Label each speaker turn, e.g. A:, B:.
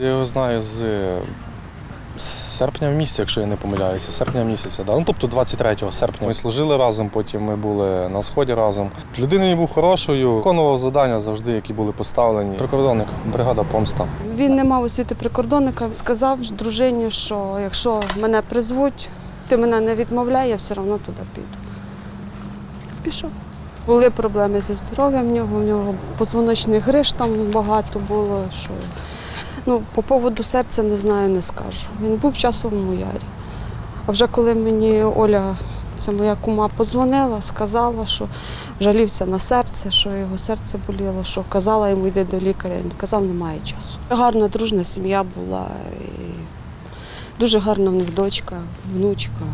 A: Я його знаю з, серпня місяця, якщо я не помиляюся, серпня місяця. Да. Ну, тобто 23 серпня. Ми служили разом, потім ми були на сході разом. Людина був хорошою, виконував завдання завжди, які були поставлені. Прикордонник, бригада помста.
B: Він не мав освіти прикордонника. Сказав дружині, що якщо мене призвуть, ти мене не відмовляй, я все одно туди піду. Пішов. Були проблеми зі здоров'ям в нього, в нього позвоночних гриж там багато було. Що... Ну, по поводу серця не знаю, не скажу. Він був в часовому ярі. А вже коли мені Оля, це моя кума, позвонила, сказала, що жалівся на серце, що його серце боліло, що казала йому йди до лікаря. Він казав, немає часу. Гарна, дружна сім'я була. І дуже гарна в них дочка, внучка.